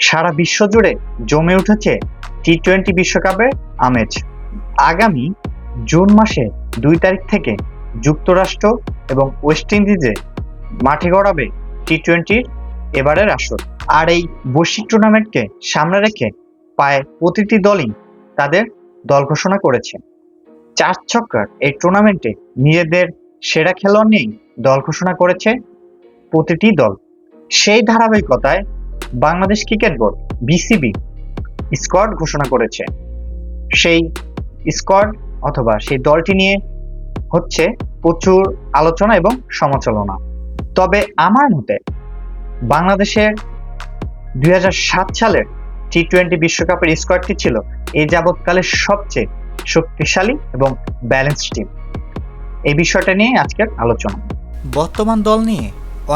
সারা বিশ্ব জুড়ে জমে উঠেছে টি টোয়েন্টি বিশ্বকাপের আমেজ। আগামী জুন মাসে দুই তারিখ থেকে যুক্তরাষ্ট্র এবং ওয়েস্ট ইন্ডিজে মাঠে গড়াবে টি টোয়েন্টির এবারের আসর। আর এই বৈশ্বিক টুর্নামেন্টকে সামনে রেখে প্রায় প্রতিটি দলই তাদের দল ঘোষণা করেছে। চার ছক্কার এই টুর্নামেন্টে নিজেদের সেরা খেলোয়াড় নিয়েই দল ঘোষণা করেছে প্রতিটি দল। সেই ধারাবাহিকতায় Bangladesh cricket board, BCB, squad ঘোষণা করেছে। সেই স্কোয়াড অথবা সেই দলটি নিয়ে হচ্ছে প্রচুর আলোচনা এবং সমালোচনা। তবে আমার মতে, বাংলাদেশের দুই সালের টি টোয়েন্টি বিশ্বকাপের স্কোয়াডটি ছিল এই যাবৎকালের সবচেয়ে শক্তিশালী এবং ব্যালেন্স টিম। এই বিষয়টা নিয়ে আজকের আলোচনা। বর্তমান দল নিয়ে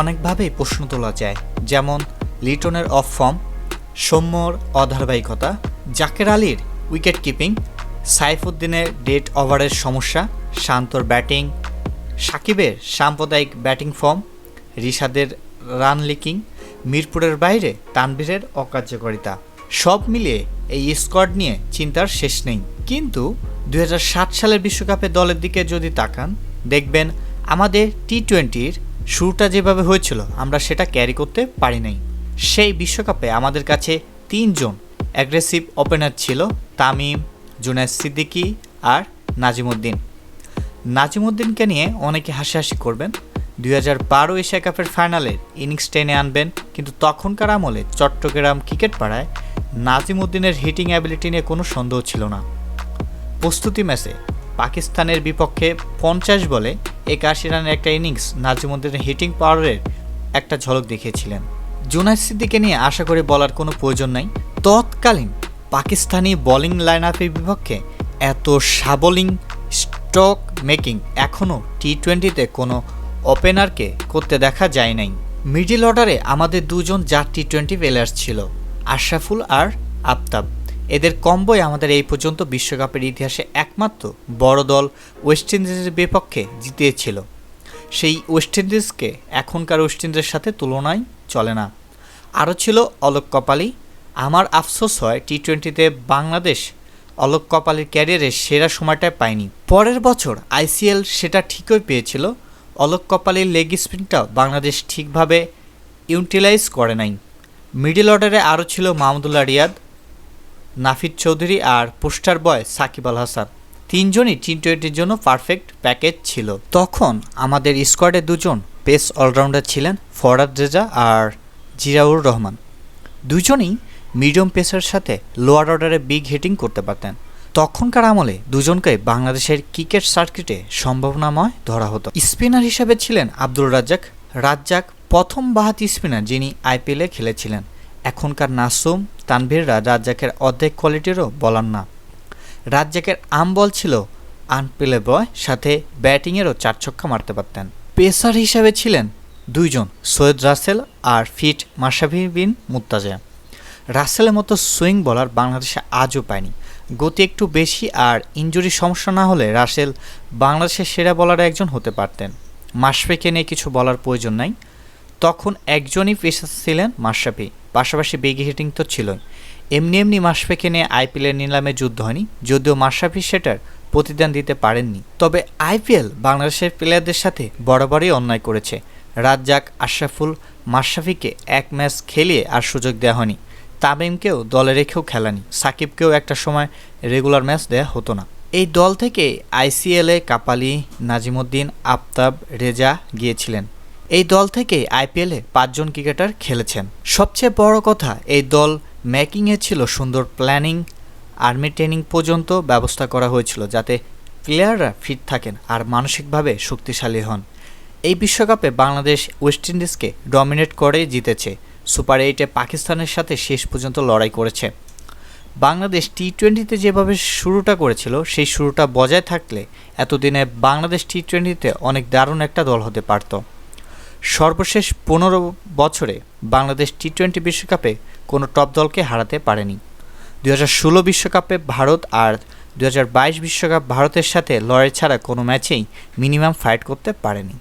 অনেকভাবেই প্রশ্ন তোলা যায়, যেমন লিটনের অফ ফর্ম, সৌম্যর অধারাবাহিকতা, জাকের আলীর উইকেট কিপিং, সাইফুদ্দিনের ডেট ওভারের সমস্যা, শান্তর ব্যাটিং, সাকিবের সাম্প্রদায়িক ব্যাটিং ফর্ম, রিশাদের রান লিকিং, মিরপুরের বাইরে তানভীরের অকার্যকারিতা। সব মিলিয়ে এই স্কোয়াড নিয়ে চিন্তার শেষ নেই। কিন্তু দু হাজার সাত সালের বিশ্বকাপে দলের দিকে যদি তাকান, দেখবেন আমাদের টি টোয়েন্টির শুরুটা যেভাবে হয়েছিল, আমরা সেটা ক্যারি করতে পারি নাই। সেই বিশ্বকাপে আমাদের কাছে তিনজন অ্যাগ্রেসিভ ওপেনার ছিল, তামিম, জুনায়দ সিদ্দিকি আর নাজিমুদ্দিন। নাজিমুদ্দিনকে নিয়ে অনেকে হাসাহাসি করবেন। দুই হাজার বারো এশিয়া কাপের ফাইনালের ইনিংস টেনে আনবেন, কিন্তু তখনকার আমলে চট্টগ্রাম ক্রিকেট পাড়ায় নাজিমুদ্দিনের হিটিং অ্যাবিলিটি নিয়ে কোনো সন্দেহ ছিল না। প্রস্তুতি ম্যাচে পাকিস্তানের বিপক্ষে পঞ্চাশ বলে একাশি রানের একটা ইনিংস নাজিমুদ্দিনের হিটিং পাওয়ারের একটা ঝলক দেখিয়েছিলেন। জুনাইদ সিদ্দিকে নিয়ে আশা করে বলার কোনো প্রয়োজন নাই। তৎকালীন পাকিস্তানি বোলিং লাইন আপের বিপক্ষে এত সাবলিং স্টক মেকিং এখনও টি টোয়েন্টিতে কোনো ওপেনারকে করতে দেখা যায় নাই। মিডিল অর্ডারে আমাদের দুজন যার টি টোয়েন্টি প্লেয়ার্স ছিল, আশরাফুল আর আফতাব। এদের কম্বোই আমাদের এই পর্যন্ত বিশ্বকাপের ইতিহাসে একমাত্র বড় দল ওয়েস্ট ইন্ডিজের বিপক্ষে জিতিয়েছিল। সেই ওয়েস্ট ইন্ডিজকে এখনকার ওয়েস্ট ইন্ডিজের সাথে তুলনায় চলে না। আরও ছিল অলোক কপালি। আমার আফসোস হয় টি টোয়েন্টিতে বাংলাদেশ অলোক কপালির ক্যারিয়ারের সেরা সময়টা পায়নি। পরের বছর আইসিএল সেটা ঠিকই পেয়েছিল। অলোক কপালির লেগ স্পিনটাও বাংলাদেশ ঠিকভাবে ইউটিলাইজ করে নাই। মিডল অর্ডারে আরও ছিল মাহমুদুল্লাহ রিয়াদ, নাফিদ চৌধুরী আর পোস্টার বয় সাকিব আল হাসান। তিনজনই টি টোয়েন্টির জন্য পারফেক্ট প্যাকেজ ছিল। তখন আমাদের স্কোয়াডে দুজন পেস অলরাউন্ডার ছিলেন ফরাদ রেজা আর জিরাউর রহমান। দুজনেই মিডিয়াম পেসার সাথে লোয়ার অর্ডারে বিগ হিটিং করতে পারতেন। তখনকার আমলে দুজনকে বাংলাদেশের ক্রিকেট সার্কিটে সম্ভাবনাময় ধরা হতো। স্পিনার হিসেবে ছিলেন আব্দুল রাজ্জাক। রাজ্জাক প্রথম বাহাতি স্পিনার যিনি আইপিএলে খেলেছিলেন। এখনকার নাসুম তানভীররা রাজ্জাকের অর্ধেক কোয়ালিটিরও বলার না। রাজ্জাকের আম বল ছিল আনপ্লেবয় সাথে ব্যাটিংয়েরও চার ছক্কা মারতে পারতেন। পেসার হিসাবে ছিলেন দুইজন, সৈয়দ রাসেল আর ফিট মাসাভি বিন মুত্তাজা রাসেলের মতো সুইং বলার বাংলাদেশে আজও পায়নি। গতি একটু বেশি আর ইঞ্জুরি সমস্যা না হলে রাসেল বাংলাদেশের সেরা বলার একজন হতে পারতেন। মাশরাফিকে নিয়ে কিছু বলার প্রয়োজন নাই। তখন একজনই পেশার ছিলেন মাশরাফি, পাশাপাশি বেগি হিটিং তো ছিলই। এমনি এমনি মাশরাফিকে নিয়ে আইপিএলের নিলামে যুদ্ধ হয়নি, যদিও মাশরাফি সেটার প্রতিদান দিতে পারেননি। তবে আইপিএল বাংলাদেশের প্লেয়ারদের সাথে বরাবরই অন্যায় করেছে। রাজ্জাক আশরাফুল মাশরাফিকে এক ম্যাচ খেলিয়ে আর সুযোগ দেওয়া হয়নি। তামিমকেও দলে রেখেও খেলানি। সাকিবকেও একটা সময় রেগুলার ম্যাচ দেওয়া হতো না। এই দল থেকে আইসিএলে কাপালি নাজিমুদ্দিন, আফতাব, রেজা গিয়েছিলেন। এই দল থেকে আইপিএলে পাঁচজন ক্রিকেটার খেলেছেন। সবচেয়ে বড় কথা, এই দল মেকিংয়ে ছিল সুন্দর প্ল্যানিং, আর্মি ট্রেনিং পর্যন্ত ব্যবস্থা করা হয়েছিল যাতে প্লেয়াররা ফিট থাকেন আর মানসিকভাবে শক্তিশালী হন। এই বিশ্বকাপে বাংলাদেশ ওয়েস্ট ইন্ডিজকে ডমিনেট করে জিতেছে। সুপার এইটে পাকিস্তানের সাথে শেষ পর্যন্ত লড়াই করেছে। বাংলাদেশ টি টোয়েন্টিতে যেভাবে শুরুটা করেছিল, সেই শুরুটা বজায় থাকলে এতদিনে বাংলাদেশ টি টোয়েন্টিতে অনেক দারুণ একটা দল হতে পারত। সর্বশেষ পনেরো বছরে বাংলাদেশ টি টোয়েন্টি বিশ্বকাপে কোনো টপ দলকে হারাতে পারেনি। দু হাজার ষোলো বিশ্বকাপে ভারত আর দু হাজার বাইশ বিশ্বকাপ ভারতের সাথে লড়াই ছাড়া কোনো ম্যাচেই মিনিমাম ফাইট করতে পারেনি।